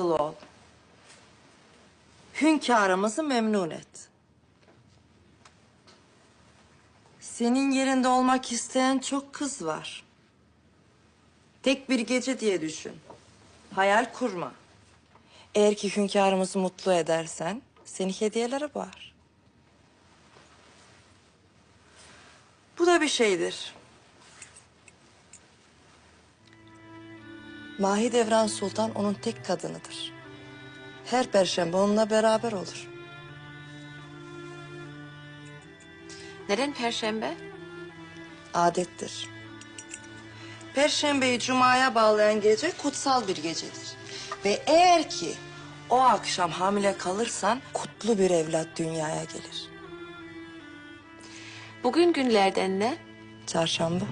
saygılı ol. Hünkârımızı memnun et. Senin yerinde olmak isteyen çok kız var. Tek bir gece diye düşün. Hayal kurma. Eğer ki hünkârımızı mutlu edersen seni hediyelere bağır. Bu da bir şeydir. Mahidevran Sultan onun tek kadınıdır. Her perşembe onunla beraber olur. Neden perşembe? Adettir. Perşembeyi cumaya bağlayan gece kutsal bir gecedir. Ve eğer ki o akşam hamile kalırsan kutlu bir evlat dünyaya gelir. Bugün günlerden ne? Çarşamba.